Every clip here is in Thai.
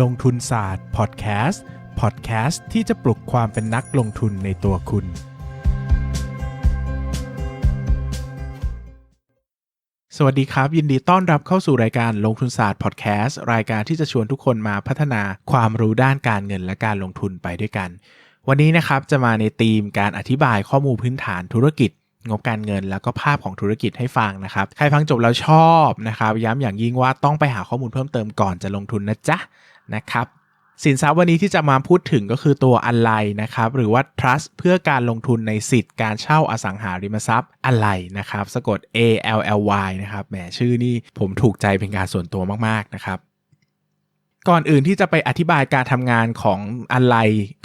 ลงทุนศาสตร์พอดแคสต์พอดแคสต์ที่จะปลุกความเป็นนักลงทุนในตัวคุณ สวัสดีครับ ยินดีต้อนรับเข้าสู่รายการลงทุนศาสตร์พอดแคสต์รายการที่จะชวนทุกคนมาพัฒนาความรู้ด้านการเงินและการลงทุนไปด้วยกัน วันนี้นะครับจะมาในธีมการอธิบายข้อมูลพื้นฐานธุรกิจงบการเงินแล้วก็ภาพของธุรกิจให้ฟังนะครับ ใครฟังจบแล้วชอบนะครับ ย้ำอย่างยิ่งว่าต้องไปหาข้อมูลเพิ่มเติมก่อนจะลงทุนนะจ๊ะ นะครับสินทรัพย์วันนี้ที่จะมาพูดถึงก็คือตัวอะไรนะครับ หรือว่า trust เพื่อการลงทุนในสิทธิ์การเช่าอสังหาริมทรัพย์อะไรนะครับ สะกด A L L Y นะครับแหมชื่อนี่ผมถูกใจเป็นการส่วนตัวมากๆนะครับ ก่อนอื่นที่จะไปอธิบายการทำงานของอะไร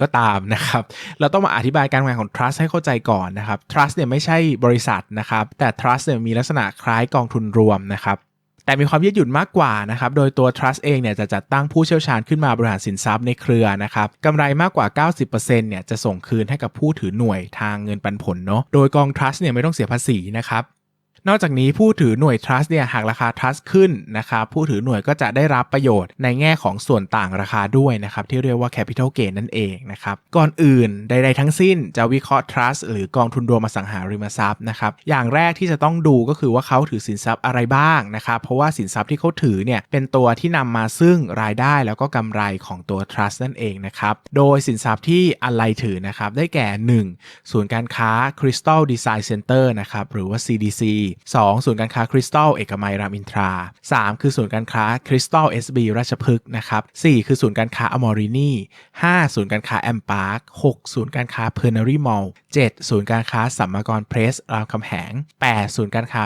ก็ตามนะครับ เราต้องมาอธิบายการทำงานของ trust ให้เข้าใจก่อนนะครับ trust เนี่ยไม่ใช่บริษัทนะครับ แต่ trust เนี่ยมีลักษณะคล้ายกองทุนรวมนะครับ แต่มีความยืดหยุ่นมากกว่านะครับ โดยตัว trust เองเนี่ยจะจัดตั้งผู้เชี่ยวชาญขึ้นมาบริหารสินทรัพย์ในเครือนะครับกำไรมากกว่า 90%เนี่ยจะส่งคืนให้กับผู้ถือหน่วยทางเงินปันผลเนาะ โดยกอง trust เนี่ยไม่ต้องเสียภาษีนะครับ นอกจากนี้ผู้ถือหน่วย trust เนี่ยหากราคา trust ขึ้นนะครับผู้ถือหน่วยก็จะได้รับประโยชน์ในแง่ของส่วนต่างราคาด้วยนะครับที่เรียกว่า capital gain นั่นเองนะครับก่อนอื่นใดๆทั้งสิ้นจะวิเคราะห์ trust หรือกองทุนรวมอสังหาริมทรัพย์นะครับอย่างแรกที่จะต้องดูก็คือว่าเขาถือสินทรัพย์อะไรบ้างนะครับเพราะว่าสินทรัพย์ที่เขาถือเนี่ยเป็นตัวที่นำมาซึ่งรายได้แล้วก็กำไรของตัว trust นั่นเองนะครับโดยสินทรัพย์ที่อะไรถือนะครับได้แก่ 1. ศูนย์การค้า Crystal Design Center นะครับหรือว่า CDC 2. ศูนย์การค้าคริสตัลเอกมัยรามอินทรา 3. คือศูนย์การค้าคริสตัล SB ราชพฤกษ์นะครับ 4. คือศูนย์การค้าอมอรินี 5. ศูนย์การค้าแอมพาร์ค 6. ศูนย์การค้าเพอร์นารีมอล 7. ศูนย์การค้าสัมมกรเพรสรามคำแหง 8. ศูนย์การค้า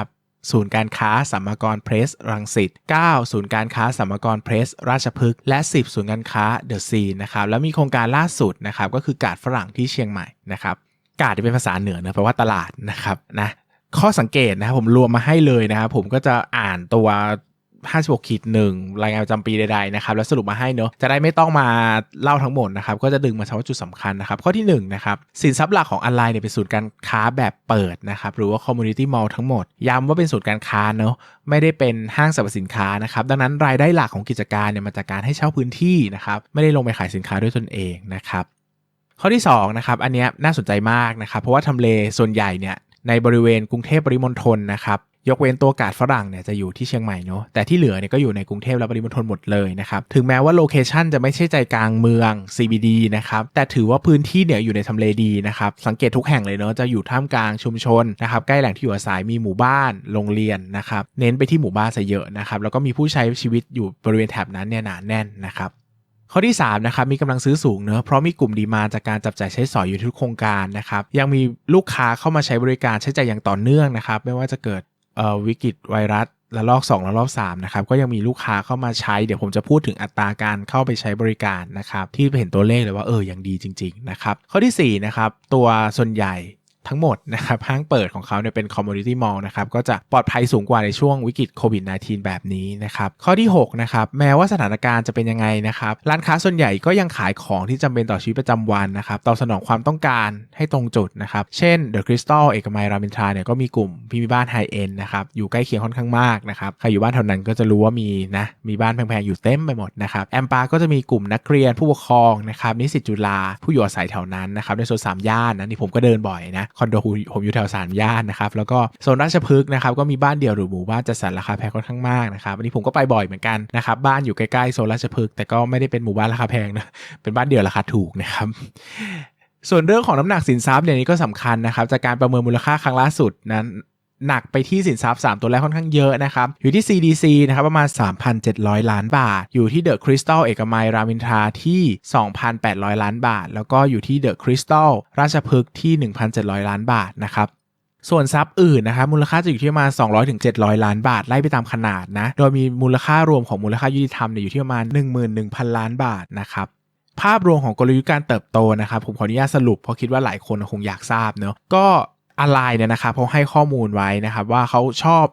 ศูนย์การค้าสัมมกรเพรสรังสิต 9 ศูนย์การค้าสัมมกรเพรสราชพฤกษ์และ 10 ศูนย์การค้าเดอะซีนนะครับ แล้วมีโครงการล่าสุดนะครับก็คือกาดฝรั่งที่เชียงใหม่นะครับกาดที่เป็นภาษาเหนือเนะแปลว่าตลาดนะครับนะ ข้อสังเกตนะครับผมรวมมาให้เลยนะครับผมก็จะอ่านตัว 56ขีดหนึ่งรายงานประจำปีใดๆนะครับแล้วสรุปมาให้เนอะจะได้ไม่ต้องมาเล่าทั้งหมดนะครับก็จะดึงมาเฉพาะจุดสำคัญนะครับ ข้อที่1นนะครับสินทรัพย์หลักของออนไลน์เนี่ยเป็นศูนย์การค้าแบบเปิดนะครับหรือว่า community mall ทั้งหมด ย้ำว่าเป็นศูนย์การค้าเนอะไม่ได้เป็นห้างสรรพสินค้านะครับดังนั้นรายได้หลักของกิจการเนี่ยมาจากการให้เช่าพื้นที่นะครับไม่ได้ลงไปขายสินค้าด้วยตนเองนะครับข้อที่2นะครับอันนี้น่าสนใจมากนะครับเพราะว่าทำเลส่วนใหญ่เนี่ย ในบริเวณกรุงเทพปริมณฑลนะครับยกเว้นตัวกาดฝรั่งเนี่ยจะอยู่ที่เชียงใหม่เนาะแต่ที่เหลือเนี่ยก็อยู่ในกรุงเทพและปริมณฑลหมดเลยนะครับถึงแม้ว่าโลเคชันจะไม่ใช่ใจกลางเมือง CBD นะครับแต่ถือว่าพื้นที่เนี่ยอยู่ในทำเลดีนะครับสังเกตทุกแห่งเลยเนาะจะอยู่ท่ามกลางชุมชนนะครับใกล้แหล่งที่อยู่อาศัยมีหมู่บ้านโรงเรียนนะครับเน้นไปที่หมู่บ้านซะเยอะนะครับแล้วก็มีผู้ใช้ชีวิตอยู่บริเวณแถบนั้นเนี่ยหนาแน่นนะครับ ข้อที่3นะครับมีกำลังซื้อสูงเนอะเพราะมีกลุ่มดีมาจากการจับจ่ายใช้สอยอยู่ทุกโครงการนะครับยังมีลูกค้าเข้ามาใช้บริการใช้จ่ายอย่างต่อเนื่องนะครับไม่ว่าจะเกิดวิกฤตไวรัสและลอก 2 และลอก3นะครับก็ยังมีลูกค้าเข้ามาใช้ เดี๋ยวผมจะพูดถึงอัตราการเข้าไปใช้บริการนะครับที่เห็นตัวเลขเลยว่าเออยังดีจริง ๆ นะครับ ข้อที่4นะครับตัวส่วนใหญ่ ทั้งหมดนะครับห้างเปิดของเขาเนี่ยเป็น commodity mall นะครับก็จะปลอดภัยสูงกว่าในช่วงวิกฤตโควิด -19 แบบนี้นะครับข้อที่6นะครับแม้ว่าสถานการณ์จะเป็นยังไงนะครับร้านค้าส่วนใหญ่ก็ยังขายของที่จำเป็นต่อชีวิตประจำวันนะครับตอบสนองความต้องการให้ตรงจุดนะครับเช่น The Crystal เอกมัยรามินทราเนี่ยก็มีกลุ่มพี่มีบ้านไฮเอ็นนะครับอยู่ใกล้เคียงค่อนข้างมากนะครับใครอยู่บ้านแถวนั้นก็จะรู้ว่ามีนะมีบ้านแพงๆอยู่เต็มไปหมดนะครับแอมปาก็จะมีกลุ่มนักเรียนผู้ปกครองนะครับนิสิตจุฬาผู้อยู่อาศัยแถวนั้นนะครับในโซนสามย่านนะนี่ผมก็เดินบ่อยนะคอนโดผมอยู่แถวสามย่านนะครับแล้วก็โซนราชพฤกษ์นะครับก็มีบ้านเดี่ยวหรือหมู่บ้านจัดสรรราคาแพงค่อนข้างมากนะครับวันนี้ผมก็ไปบ่อยเหมือนกันนะครับบ้านอยู่ใกล้ๆโซนราชพฤกษ์แต่ก็ไม่ได้เป็นหมู่บ้านราคาแพงนะเป็นบ้านเดี่ยวราคาถูกนะครับส่วนเรื่องของน้ำหนักสินทรัพย์เนี่ยนี้ก็สำคัญนะครับจากการประเมินมูลค่าครั้งล่าสุดนั้น หนักไปที่สินทรัพย์ 3 ตัวแรกค่อนข้างเยอะนะครับ อยู่ที่ CDC นะครับประมาณ 3,700 ล้านบาท อยู่ที่ The Crystal เอกมัย รามินทราที่ 2,800 ล้านบาท แล้วก็อยู่ที่ The Crystal ราชพฤกษ์ที่ 1,700 ล้านบาทนะครับส่วนทรัพย์อื่นนะครับมูลค่าจะอยู่ที่ประมาณ 200ถึง700 ล้านบาท ไล่ไปตามขนาดนะ โดยมีมูลค่ารวมของมูลค่ายุติธรรมเนี่ยอยู่ที่ประมาณ 11,000 ล้านบาทนะครับภาพรวมของกลยุทธ์การเติบโตนะครับผมขออนุญาตสรุปเพราะคิดว่าหลายคนคงอยากทราบเนอะก็ อะไรเนี่ยนะครับเขาให้ข้อมูลไว้นะครับว่าเขาชอบ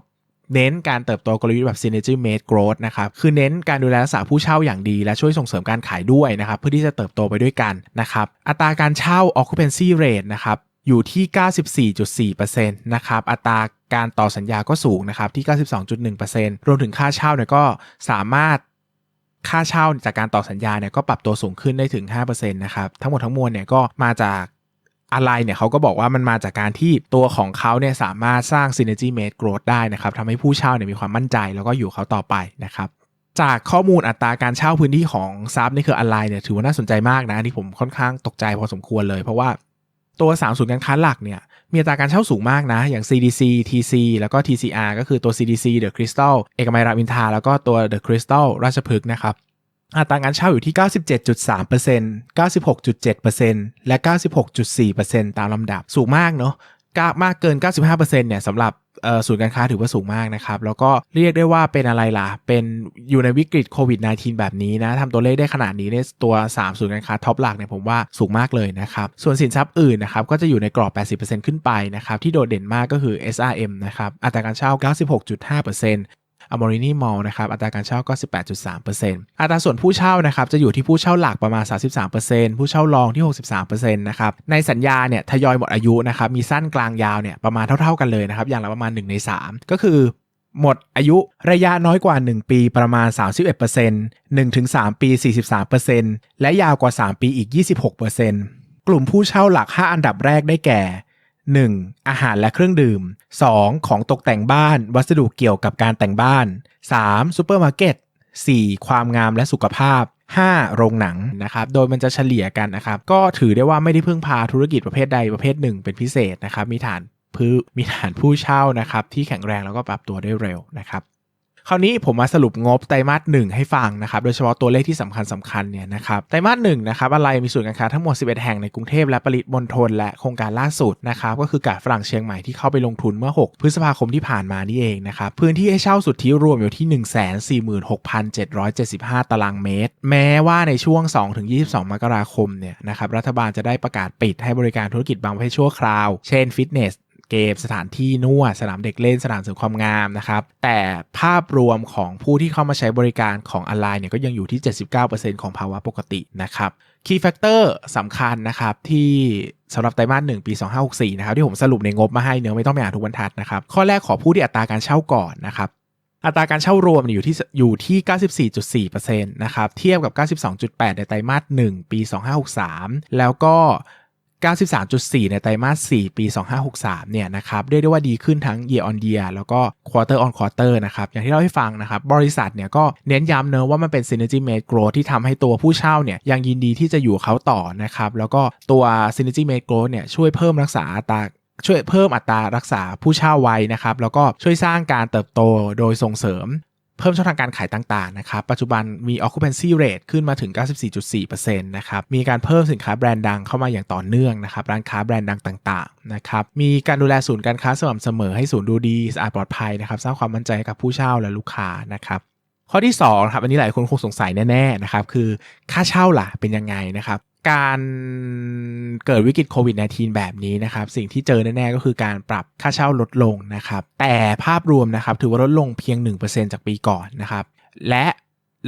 เน้นการเติบโตกลยุทธ์แบบ synergy made growth นะครับคือเน้นการดูแลรักษาผู้เช่าอย่างดี และช่วยส่งเสริมการขายด้วยนะครับเพื่อที่จะเติบโตไปด้วยกันนะครับอัตราการเช่า occupancy rate นะครับอยู่ที่ 94.4%นะครับ อัตราการต่อสัญญาก็สูงนะครับที่ 92.1%รวมถึงค่าเช่าเนี่ยก็สามารถค่าเช่าจากการต่อสัญญาเนี่ยก็ปรับตัวสูงขึ้นได้ถึง 5%นะครับ ทั้งหมดทั้งมวลเนี่ยก็มาจาก อะไรเนี่ยเขาก็บอกว่ามันมาจากการที่ตัวของเขาเนี่ยสามารถสร้าง synergy made growth ได้นะครับทำให้ผู้เช่าเนี่ยมีความมั่นใจแล้วก็อยู่เขาต่อไปนะครับจากข้อมูลอัตราการเช่าพื้นที่ของซับนี่คืออะไรเนี่ยถือว่าน่าสนใจมากนะอันที่ผมค่อนข้างตกใจพอสมควรเลย เพราะว่าตัวสามศูนย์การค้าหลักเนี่ยมีอัตราการเช่าสูงมากนะ อย่าง CDC TC แล้วก็ TCR ก็คือตัว CDC The Crystal เอกมัยรามอินทาแล้วก็ตัว The Crystal ราชพฤกษ์นะครับ อัตราการเช่าอยู่ที่ 97.3% 96.7%และ 96.4%ตามลำดับสูงมากเนาะกมากเกิน 95%เนี่ยสำหรับศูนย์การค้าถือว่าสูงมากนะครับ แล้วก็เรียกได้ว่าเป็นอะไรล่ะ เป็นอยู่ในวิกฤตโควิด -19 แบบนี้นะทำตัวเลขได้ขนาดนี้ในตัว 3 ศูนย์การค้าท็อปหลักเนี่ยผมว่าสูงมากเลยนะครับ ส่วนสินทรัพย์อื่นนะครับ ก็จะอยู่ในกรอบ 80%ขึ้นไปนะครับ ที่โดดเด่นมากก็คือ SRM นะครับ อัตราการเช่า 96.5% อมอรินีมอลนะครับอัตราการเช่าก็ 18.3%อัตราส่วนผู้เช่านะครับจะอยู่ที่ผู้เช่าหลักประมาณ 33%ผู้เช่ารองที่ 63%นะครับในสัญญาเนี่ยทยอยหมดอายุนะครับมีสั้นกลางยาวเนี่ยประมาณเท่า ๆกันเลยนะครับอย่างละประมาณ 1 ใน 3 ก็คือหมดอายุระยะน้อยกว่า 1 ปีประมาณ 31% 1-3 ปี 43%และยาวกว่า 3 ปีอีก 26%กลุ่มผู้เช่าหลัก 5 อันดับแรกได้แก่ 1. อาหารและเครื่องดื่ม 2. ของตกแต่งบ้าน วัสดุเกี่ยวกับการแต่งบ้าน 3. ซูเปอร์มาร์เก็ต 4. ความงามและสุขภาพ 5. โรงหนังนะครับ โดยมันจะเฉลี่ยกันนะครับ ก็ถือได้ว่าไม่ได้พึ่งพาธุรกิจประเภทใดประเภทหนึ่งเป็นพิเศษนะครับ มีฐานพื้มีฐานผู้เช่านะครับที่แข็งแรงแล้วก็ปรับตัวได้เร็วนะครับ คราวนี้ผมมาสรุปงบไตรมาสหนึ่งให้ฟังนะครับ โดยเฉพาะตัวเลขที่สำคัญสำคัญเนี่ยนะครับ ไตรมาสหนึ่งนะครับอะไรมีส่วนการค้าทั้งหมด 11 แห่งในกรุงเทพและปริมณฑลและโครงการล่าสุดนะครับ ก็คือกาดฝรั่งเชียงใหม่ที่เข้าไปลงทุนเมื่อ 6 พฤษภาคมที่ผ่านมานี่เองนะครับ พื้นที่ให้เช่าสุดที่รวมอยู่ที่ 146,775 ตารางเมตร แม้ว่าในช่วง 2-22 มกราคมเนี่ยนะครับรัฐบาลจะได้ประกาศปิดให้บริการธุรกิจบางประเภทชั่วคราว เช่นฟิตเนส เกมสถานที่นวดสนามเด็กเล่นสนามเสริมความงามนะครับ แต่ภาพรวมของผู้ที่เข้ามาใช้บริการของออนไลน์เนี่ยก็ยังอยู่ที่ 79%ของภาวะปกตินะครับ Key Factor สำคัญนะครับที่สำหรับไตรมาสหนึ่งปี 2564 นะครับที่ผมสรุปในงบมาให้เนื้อไม่ต้องไปอ่านทุกบรรทัดนะครับ ข้อแรกขอพูดที่อัตราการเช่าก่อนนะครับอัตราการเช่ารวมอยู่ที่อยู่ที่ 94.4%นะครับ เทียบกับ 92.8 ในไตรมาส 1 ปี 2563 แล้วก็ 93.4 ในไตรมาส 4 ปี 2563 เนี่ยนะครับเรียกได้ว่าดีขึ้นทั้ง year on year แล้วก็ quarter on quarter นะครับอย่างที่เราให้ฟังนะครับบริษัทเนี่ยก็เน้นย้ำเนอะว่ามันเป็น synergy made growth ที่ทำให้ตัวผู้เช่าเนี่ยยังยินดีที่จะอยู่เขาต่อนะครับแล้วก็ตัว synergy made growth เนี่ยช่วยเพิ่มรักษาอัตราช่วยเพิ่มอัตรารักษาผู้เช่าไว้นะครับแล้วก็ช่วยสร้างการเติบโตโดยส่งเสริม เพิ่มช่องทางการขายต่างๆนะครับ ปัจจุบันมี occupancy rate ขึ้นมาถึง 94.4%นะครับ มีการเพิ่มสินค้าแบรนด์ดังเข้ามาอย่างต่อเนื่องนะครับ ร้านค้าแบรนด์ดังต่างๆนะครับ มีการดูแลศูนย์การค้าสม่ำเสมอให้ศูนย์ดูดีสะอาดปลอดภัยนะครับ สร้างความมั่นใจให้กับผู้เช่าและลูกค้านะครับข้อที่2ครับอันนี้หลายคนคงสงสัยแน่ๆนะครับคือค่าเช่าล่ะเป็นยังไงนะครับ การเกิดวิกฤตโควิด -19 แบบนี้นะครับ สิ่งที่เจอแน่ๆก็คือการปรับค่าเช่าลดลงนะครับ แต่ภาพรวมนะครับถือว่าลดลงเพียง 1%จากปีก่อนนะครับ และ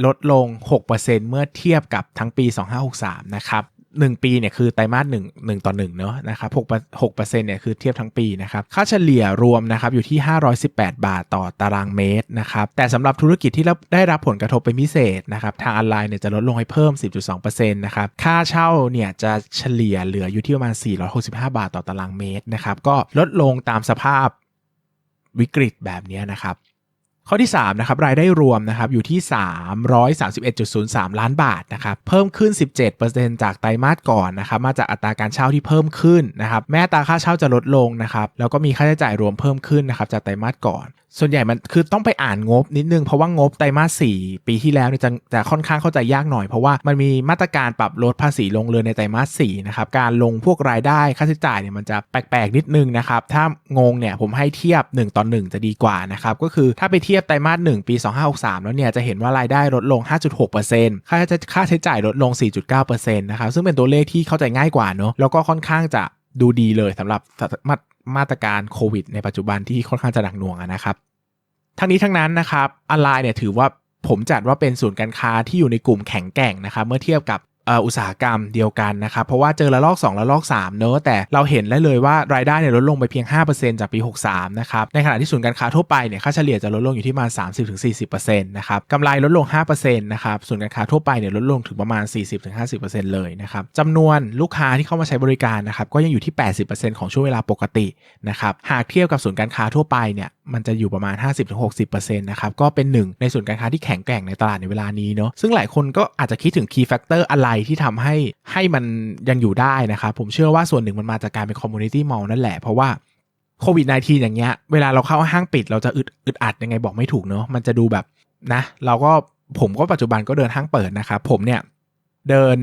ลดลง 6%เมื่อเทียบกับทั้งปี 2563 นะครับ 1ปีเนี่ยคือไตรมาส1 1ต่อ1เนาะนะครับ6 6เปอร์เซ็นต์เนี่ยคือเทียบทั้งปีนะครับค่าเฉลี่ยรวมนะครับอยู่ที่ 518 บาทต่อตารางเมตรนะครับแต่สำหรับธุรกิจที่ได้รับผลกระทบเป็นพิเศษนะครับทางออนไลน์เนี่ยจะลดลงให้เพิ่ม 10.2%นะครับค่าเช่าเนี่ยจะเฉลี่ยเหลืออยู่ที่ประมาณ 465 บาทต่อตารางเมตรนะครับก็ลดลงตามสภาพวิกฤตแบบนี้นะครับ ข้อที่3นะครับรายได้รวมนะครับอยู่ที่ 331.03 ล้านบาทนะครับเพิ่มขึ้น 17%จากไตรมาสก่อนนะครับมาจากอัตราการเช่าที่เพิ่มขึ้นนะครับแม้ตาค่าเช่าจะลดลงนะครับแล้วก็มีค่าใช้จ่ายรวมเพิ่มขึ้นนะครับจากไตรมาสก่อน ส่วนใหญ่มันคือต้องไปอ่านงบนิดนึง เพราะว่างบไตรมาสสี่ปีที่แล้วเนี่ยจะจะค่อนข้างเข้าใจยากหน่อย เพราะว่ามันมีมาตรการปรับลดภาษีลงเรือในไตรมาสสี่นะครับการลงพวกรายได้ค่าใช้จ่ายเนี่ยมันจะแปลกๆนิดนึงนะครับถ้างงเนี่ยผมให้เทียบ 1ต่อ1จะดีกว่านะครับก็คือถ้าไปเทียบไตรมาส1ปี 2563 แล้วเนี่ยจะเห็นว่ารายได้ลดลง 5.6%ค่าใช้ค่าใช้จ่ายลดลง 4.9%นะครับซึ่งเป็นตัวเลขที่เข้าใจง่ายกว่าเนอะแล้วก็ค่อนข้างจะดูดีเลยสำหรับ มาตรการโควิด ในปัจจุบันที่ค่อนข้างจะหนักหน่วงนะครับ ทั้งนี้ทั้งนั้นนะครับออนไลน์เนี่ยถือว่าผมจัดว่าเป็นศูนย์การค้าที่อยู่ในกลุ่มแข็งแกร่งนะครับ เมื่อเทียบกับ อุตสาหกรรมเดียวกันนะครับ เพราะว่าเจอระลอก 2 ระลอก 3 เนอะแต่เราเห็นได้เลยว่ารายได้เนี่ยลดลงไปเพียง 5%จากปี 63 นะครับ ในขณะที่ศูนย์การค้าทั่วไปเนี่ยค่าเฉลี่ยจะลดลงอยู่ที่ประมาณ 30-40%นะครับกำไรลดลง 5%นะครับศูนย์การค้าทั่วไปเนี่ยลดลงถึงประมาณ 40-50%เลยนะครับจำนวนลูกค้าที่เข้ามาใช้บริการนะครับก็ยังอยู่ที่ 80%ของช่วงเวลาปกตินะครับหากเทียบกับศูนย์การค้าทั่วไปเนี่ยมันจะอยู่ประมาณ 50-60%นะครับก็เป็นหนึ่งในศูนการค้าที่แข็งแกร่งในตลาดในเวลานี้เนาะซึ่งหลายคนก็อาจจะคิดถึง key factor อะไรที่ทำให้ให้มันยังอยู่ได้นะครับผมเชื่อว่าส่วนหนึ่งมันมาจากการเป็น community mall นั่นแหละ เพราะว่าโควิด -19 อย่างเงี้ย เวลาเราเข้าห้างปิดเราจะอึดอึดอัดยังไงบอกไม่ถูกเนาะมันจะดูแบบนะ เราก็ผมก็ปัจจุบันก็เดินห้างเปิดนะครับผมเนี่ยเดิน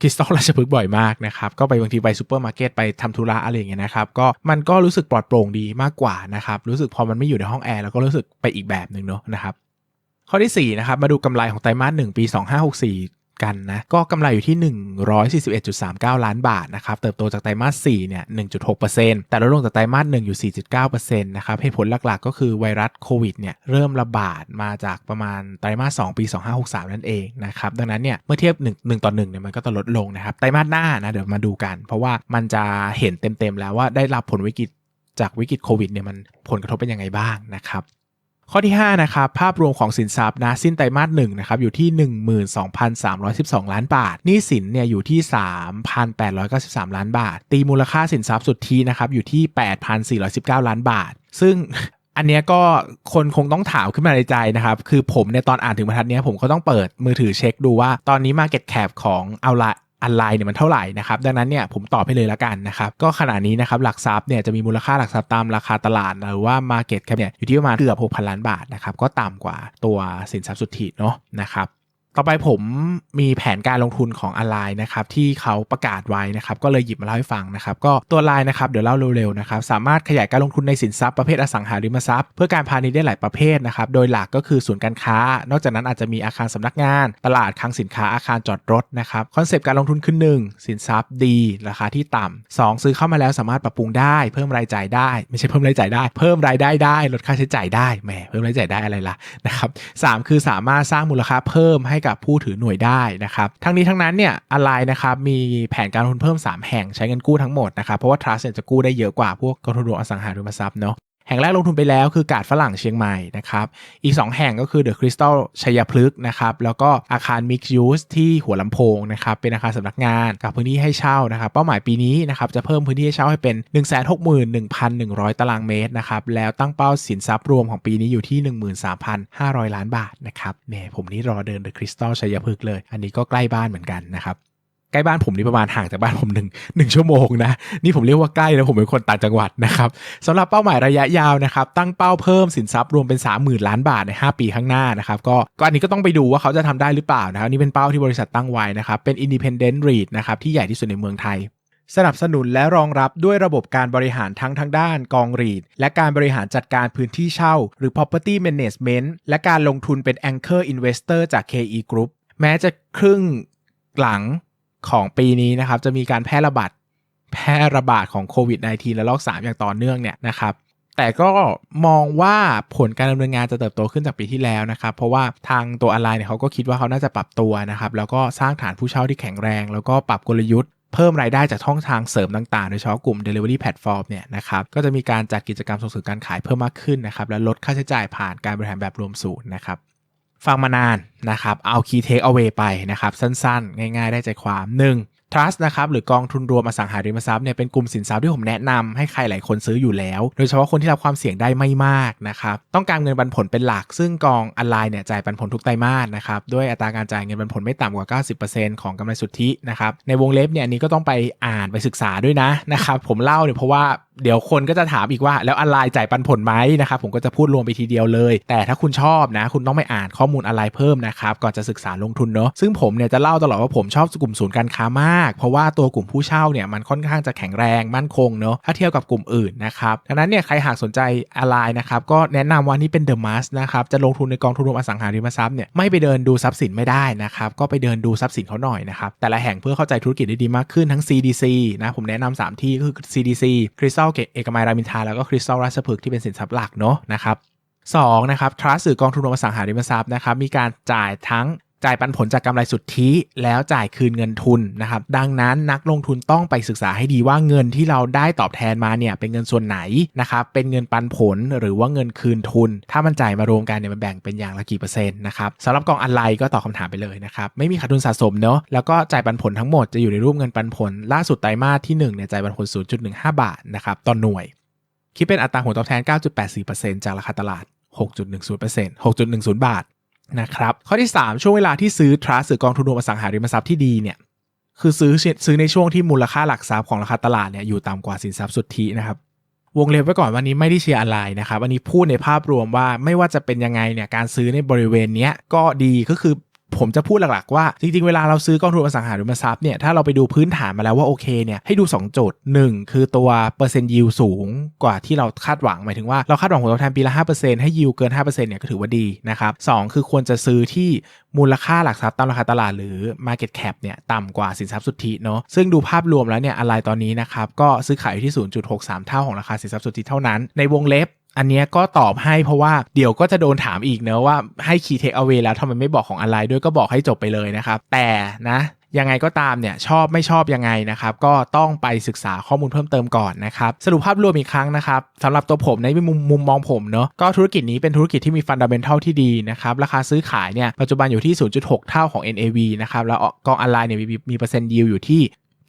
คริสตัลราชพฤกษ์บ่อยมากนะครับ ก็ไปบางทีไปซูเปอร์มาร์เก็ตไปทำธุระอะไรอย่างเงี้ยนะครับ ก็มันก็รู้สึกปลอดโปร่งดีมากกว่านะครับ รู้สึกพอมันไม่อยู่ในห้องแอร์เราก็รู้สึกไปอีกแบบหนึ่งเนาะนะครับ ข้อที่4นะครับ มาดูกำไรของไตรมาส1ปี 2564 กันนะก็กำไรอยู่ที่ 141.39 ล้านบาทนะครับเติบโตจากไตรมาส4เนี่ย 1.6%แต่ลดลงจากไตรมาส1อยู่ 4.9%นะครับเหตุผลหลักๆ ก็คือไวรัสโควิดเนี่ยเริ่มระบาดมาจากประมาณไตรมาส2ปี 2563 นั่นเองนะครับดังนั้นเนี่ยเมื่อเทียบ1 1ต่อ1เนี่ยมันก็จะลดลงนะครับไตรมาสหน้านะเดี๋ยวมาดูกัน เพราะว่ามันจะเห็นเต็มๆแล้วว่าได้รับผลวิกฤตจากวิกฤตโควิดเนี่ยมันผลกระทบเป็นยังไงบ้างนะครับ ข้อที่ 5 นะครับ ภาพรวมของสินทรัพย์นะสิ้นไตรมาสหนึ่งนะครับอยู่ที่ 12,312 ล้านบาทหนี้สินเนี่ยอยู่ที่ 3,893 ล้านบาท ตีมูลค่าสินทรัพย์สุทธินะครับอยู่ที่ 8,419 ล้านบาท ซึ่งอันเนี้ยก็คนคงต้องถามขึ้นมาในใจนะครับ คือผมเนี่ยตอนอ่านถึงบรรทัดเนี้ยผมก็ต้องเปิดมือถือเช็คดูว่าตอนนี้ Market Cap ของเอาละ อันไลน์เนี่ยมันเท่าไหร่นะครับดังนั้นเนี่ยผมตอบให้เลยละกันนะครับก็ขณะนี้นะครับหลักทรัพย์เนี่ยจะมีมูลค่าหลักทรัพย์ตามราคาตลาดหรือว่า Market Cap เนี่ยอยู่ที่ประมาณเกือบ6,000 ล้านบาทนะครับก็ต่ำกว่าตัวสินทรัพย์สุทธิเนาะนะครับ ต่อไปผมมีแผนการลงทุนของออนไลน์นะครับที่เขาประกาศไว้นะครับก็เลยหยิบมาเล่าให้ฟังนะครับก็ตัวไลน์นะครับเดี๋ยวเล่าเร็วๆนะครับสามารถขยายการลงทุนในสินทรัพย์ประเภทอสังหาริมทรัพย์เพื่อการพาณิชย์ได้หลายประเภทนะครับโดยหลักก็คือศูนย์การค้า นอกจากนั้นอาจจะมีอาคารสำนักงาน ตลาดคลังสินค้าอาคารจอดรถนะครับคอนเซปต์การลงทุนคือ1สินทรัพย์ดี ราคาที่ต่ำสองซื้อเข้ามาแล้วสามารถปรับปรุงได้ เพิ่มรายจ่ายได้ ไม่ใช่เพิ่มรายจ่ายได้ เพิ่มรายได้ได้ลดค่าใช้จ่ายได้แหมเพิ่มรายจ่ายได้อะไรล่ะนะครับสคือสามารถสร้างมูลค่าเพิ่มให้กับผู้ถือหน่วยได้นะครับทั้งนี้ทั้งนั้นเนี่ยอะไรนะครับมีแผนการลงทุนเพิ่ม 3 แห่งใช้เงินกู้ทั้งหมดนะครับเพราะว่า trust เนี่ยจะกู้ได้เยอะกว่าพวกกองทุนรวมอสังหาริมทรัพย์เนาะ แห่งแรกลงทุนไปแล้วคือกาดฝรั่งเชียงใหม่นะครับอีก 2 แห่งก็คือเดอะคริสตัลชัยพฤกษ์นะครับแล้วก็อาคารมิกซ์ยูสที่หัวลำโพงนะครับเป็นอาคารสำนักงานกับพื้นที่ให้เช่านะครับเป้าหมายปีนี้นะครับจะเพิ่มพื้นที่ให้เช่าให้เป็น 161,100ตารางเมตรนะครับแล้วตั้งเป้าสินทรัพย์รวมของปีนี้อยู่ที่ 13,500 ล้านบาทนะครับเนี่ยผมนี่รอเดินเดอะคริสตัลชัยพฤกษ์เลย อันนี้ก็ใกล้บ้านเหมือนกันนะครับ ใกล้บ้านผมนี่ประมาณห่างจากบ้านผมหนึ่งหนึ่งชั่วโมงนะ นี่ผมเรียกว่าใกล้แล้วผมเป็นคนต่างจังหวัดนะครับสำหรับเป้าหมายระยะยาวนะครับตั้งเป้าเพิ่มสินทรัพย์รวมเป็น 30,000 ล้านบาทใน 5 ปีข้างหน้านะครับก็ก็อันนี้ก็ต้องไปดูว่าเขาจะทำได้หรือเปล่านะครับนี่เป็นเป้าที่บริษัทตั้งไว้นะครับเป็น independent REIT นะครับที่ใหญ่ที่สุดในเมืองไทยสนับสนุนและรองรับด้วยระบบการบริหารทั้งทางด้านกองรีด และการบริหารจัดการพื้นที่เช่า หรือ property management และการลงทุนเป็น anchor investor จาก KE Group แม้จะครึ่งหลัง ของปีนี้นะครับจะมีการแพร่ระบาดแพร่ระบาดของโควิด -19 และลอก 3 อย่างต่อเนื่องเนี่ยนะครับแต่ก็มองว่าผลการดำเนินงานจะเติบโตขึ้นจากปีที่แล้วนะครับ เพราะว่าทางตัวออนไลน์เนี่ยเขาก็คิดว่าเขาน่าจะปรับตัวนะครับ แล้วก็สร้างฐานผู้เช่าที่แข็งแรง แล้วก็ปรับกลยุทธ์เพิ่มรายได้จากช่องทางเสริมต่างๆ โดยเฉพาะกลุ่ม Delivery Platform เนี่ยนะครับ ก็จะมีการจัดกิจกรรมส่งเสริมการขายเพิ่มมากขึ้นนะครับ และลดค่าใช้จ่ายผ่านการบริหารแบบรวมศูนย์นะครับ ฟังมานานนะครับเอา Key Take Away ไปนะครับสั้นๆ ง่ายๆ ได้ใจความ 1. Trust นะครับหรือกองทุนรวมอสังหาริมทรัพย์เนี่ยเป็นกลุ่มสินทรัพย์ที่ผมแนะนำให้ใครหลายคนซื้ออยู่แล้ว โดยเฉพาะคนที่รับความเสี่ยงได้ไม่มากนะครับต้องการเงินปันผลเป็นหลัก ซึ่งกองออนไลน์เนี่ยจ่ายปันผลทุกไตรมาสนะครับด้วยอัตราการจ่ายเงินปันผลไม่ต่ำกว่า 90%ของกำไรสุทธินะครับในวงเล็บเนี่ยอันนี้ก็ต้องไปอ่านไปศึกษาด้วยนะนะครับผมเล่าเนี่ยเพราะว่า เดี๋ยวคนก็จะถามอีกว่าแล้วออนไลน์จ่ายปันผลไหมนะครับผมก็จะพูดรวมไปทีเดียวเลย แต่ถ้าคุณชอบนะ คุณต้องไปอ่านข้อมูลออนไลน์เพิ่มนะครับก่อนจะศึกษาลงทุนเนาะซึ่งผมเนี่ยจะเล่าตลอดว่าผมชอบกลุ่มศูนย์การค้ามาก เพราะว่าตัวกลุ่มผู้เช่าเนี่ยมันค่อนข้างจะแข็งแรงมั่นคงเนาะถ้าเทียบกับกลุ่มอื่นนะครับดังนั้นเนี่ยใครหากสนใจออนไลน์นะครับก็แนะนำว่านี่เป็นเดอะมัสนะครับจะลงทุนในกองทุนรวมอสังหาริมทรัพย์เนี่ยไม่ไปเดินดูทรัพย์สินไม่ได้นะครับก็ไปเดินดูทรัพย์สินเขาหน่อยนะครับแต่ละแห่งเพื่อเข้าใจธุรกิจได้ดีมากขึ้นทั้ง CDC นะผมแนะนำ3ที่ก็คือ CDC คริสตัลเอกมัยรามินทาแล้วก็คริสตัลราชพฤกษ์ที่เป็นสินทรัพย์หลักเนาะนะครับ2นะครับ trust หรือกองทุนรวมอสังหาริมทรัพย์นะครับมีการจ่ายทั้ง จ่ายปันผลจากกำไรสุทธิแล้วจ่ายคืนเงินทุนนะครับ ดังนั้นนักลงทุนต้องไปศึกษาให้ดีว่าเงินที่เราได้ตอบแทนมาเนี่ยเป็นเงินส่วนไหนนะครับ เป็นเงินปันผลหรือว่าเงินคืนทุน ถ้ามันจ่ายมารวมกันเนี่ยมันแบ่งเป็นอย่างละกี่เปอร์เซ็นต์นะครับสำหรับกองอะไรก็ตอบคาถามไปเลยนะครับ ไม่มีขาดทุนสะสมเนาะแล้วก็จ่ายปันผลทั้งหมดจะอยู่ในรูปเงินปันผล ล่าสุดไตรมาสที่1เนี่ยจ่ายปันผล 0.15 บาทนะครับต่อหน่วย คิดเป็นอัตราผลตอบแทน 9.84%จากราคาตลาด6.10% 6.10 บาท นะครับข้อที่ 3 ช่วงเวลาที่ซื้อทรัสหรือกองทุนรวมอสังหาริมทรัพย์ที่ดีเนี่ยคือซื้อซื้อในช่วงที่มูลค่าหลักทรัพย์ของราคาตลาดเนี่ยอยู่ต่ำกว่าสินทรัพย์สุทธินะครับวงเล็บไว้ก่อนวันนี้ไม่ได้เชียร์อะไรนะครับวันนี้พูดในภาพรวมว่าไม่ว่าจะเป็นยังไงเนี่ยการซื้อในบริเวณเนี้ยก็ดีก็คือ ผมจะพูดหลักๆว่า จริงๆ เวลาเราซื้อกองทุนอสังหาริมทรัพย์เนี่ยถ้าเราไปดูพื้นฐานมาแล้วว่าโอเคเนี่ยให้ดู2จุด1คือตัวเปอร์เซ็นต์ยิวสูงกว่าที่เราคาดหวังหมายถึงว่าเราคาดหวังผลตอบแทนปีละ 5%ให้ยิวเกิน 5%เนี่ยก็ถือว่าดีนะครับสคือควรจะซื้อที่มูลค่าหลักทรัพย์ตามราคาตลาดหรือ Market Cap เนี่ยต่ำกว่าสินทรัพย์สุทธิเนาะซึ่งดูภาพรวมแล้วเนี่ยอะไรตอนนี้นะครับก็ซื้อขายอยู่ที่ 0.63 เท่าของราคาสินทรัพย์สุทธิเท่านั้นในวงเล็บ อันนี้ก็ตอบให้เพราะว่าเดี๋ยวก็จะโดนถามอีกเนอะว่าให้คีย์เทคเอาไว้แล้วทำไมไม่บอกของอะไรด้วยก็บอกให้จบไปเลยนะครับ แต่นะยังไงก็ตามเนี่ยชอบไม่ชอบยังไงนะครับก็ต้องไปศึกษาข้อมูลเพิ่มเติมก่อนนะครับสรุปภาพรวมอีกครั้งนะครับสำหรับตัวผมในมุมมุมมองผมเนอะก็ธุรกิจนี้เป็นธุรกิจที่มีฟันดัมเบลทัลที่ดีนะครับราคาซื้อขายเนี่ยปัจจุบันอยู่ที่ 0.6 เท่าของ NAV นะครับแล้วกองออนไลน์เนี่ยมีมีเปอร์เซ็นต์ยิวอยู่ที่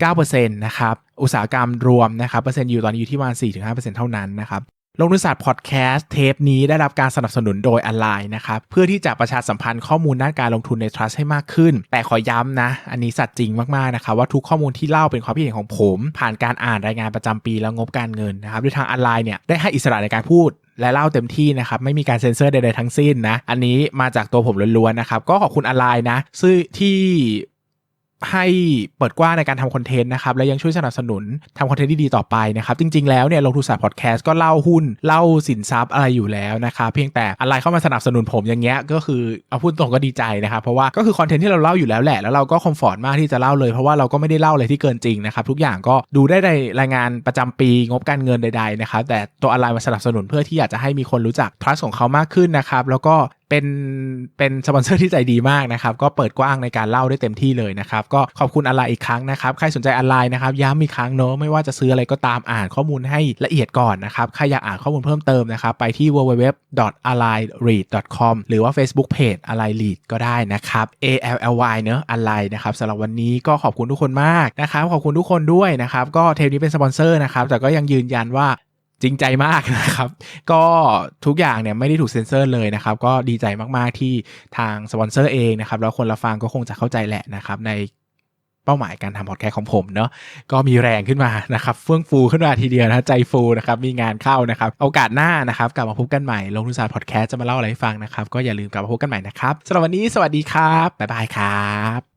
9%นะครับอุตสาหกรรมรวมนะครับเปอร์เซ็นต์ยิวตอนนี้อยู่ที่ประมาณ4-5%เท่านั้นนะครับ ลงทุนศาสตร์พอดแคสต์เทปนี้ได้รับการสนับสนุนโดยออนไลน์นะครับ เพื่อที่จะประชาสัมพันธ์ข้อมูลด้านการลงทุนในทรัสต์ให้มากขึ้น แต่ขอย้ำนะ อันนี้สัตว์จริงมากๆนะครับว่าทุกข้อมูลที่เล่าเป็นความคิดเห็นของผม ผ่านการอ่านรายงานประจำปีแล้วงบการเงินนะครับด้วยทางออนไลน์เนี่ยได้ให้อิสระในการพูดและเล่าเต็มที่นะครับไม่มีการเซ็นเซอร์ใดๆทั้งสิ้นนะ อันนี้มาจากตัวผมล้วนๆนะครับ ก็ขอบคุณออนไลน์นะซึ่งที่ ให้เปิดกว้างในการทำคอนเทนต์นะครับ และยังช่วยสนับสนุนทำคอนเทนต์ที่ดีต่อไปนะครับ จริง ๆ แล้วเนี่ยลงทุนศาสตร์พอดแคสต์ก็เล่าหุ้น เล่าสินทรัพย์อะไรอยู่แล้วนะครับเพียงแต่อะไรเข้ามาสนับสนุนผมอย่างเงี้ยก็คือเอาพูดตรงก็ดีใจนะครับ เพราะว่าก็คือคอนเทนต์ที่เราเล่าอยู่แล้วแหละ แล้วเราก็คอมฟอร์ตมากที่จะเล่าเลยเพราะว่าเราก็ไม่ได้เล่าอะไรที่เกินจริงนะครับทุกอย่างก็ดูได้ในรายงานประจำปีงบการเงินใดๆนะครับแต่ตัวอะไรมาสนับสนุนเพื่อที่อยากจะให้มีคนรู้จักทรัสของเขามากขึ้นนะครับแล้วก็ เป็นเป็นสปอนเซอร์ที่ใจดีมากนะครับ ก็เปิดกว้างในการเล่าได้เต็มที่เลยนะครับ ก็ขอบคุณอะไรอีกครั้งนะครับ ใครสนใจอะไรนะครับ ย้ำอีกครั้งเนอะไม่ว่าจะซื้ออะไรก็ตามอ่านข้อมูลให้ละเอียดก่อนนะครับ ใครอยากอ่านข้อมูลเพิ่มเติมนะครับ ไปที่ www.allyread.com หรือว่า Facebook Page Ally Read ก็ได้นะครับ A L L Y เนอะ Ally นะครับสำหรับวันนี้ก็ขอบคุณทุกคนมากนะครับขอบคุณทุกคนด้วยนะครับก็เทปนี้เป็นสปอนเซอร์นะครับแต่ก็ยังยืนยันว่า จริงใจมากนะครับ ก็ทุกอย่างเนี่ยไม่ได้ถูกเซ็นเซอร์เลยนะครับ ก็ดีใจมากๆที่ทางสปอนเซอร์เองนะครับ แล้วคนละฟังก็คงจะเข้าใจแหละนะครับ ในเป้าหมายการทำพอดแคสต์ของผมเนาะก็มีแรงขึ้นมานะครับ เฟื่องฟูขึ้นมาทีเดียวนะใจฟูนะครับมีงานเข้านะครับโอกาสหน้านะครับกลับมาพบกันใหม่ลงทุนศาสตร์พอดแคสต์จะมาเล่าอะไรให้ฟังนะครับ ก็อย่าลืมกลับมาพบกันใหม่นะครับสำหรับวันนี้สวัสดีครับบ๊ายบายครับ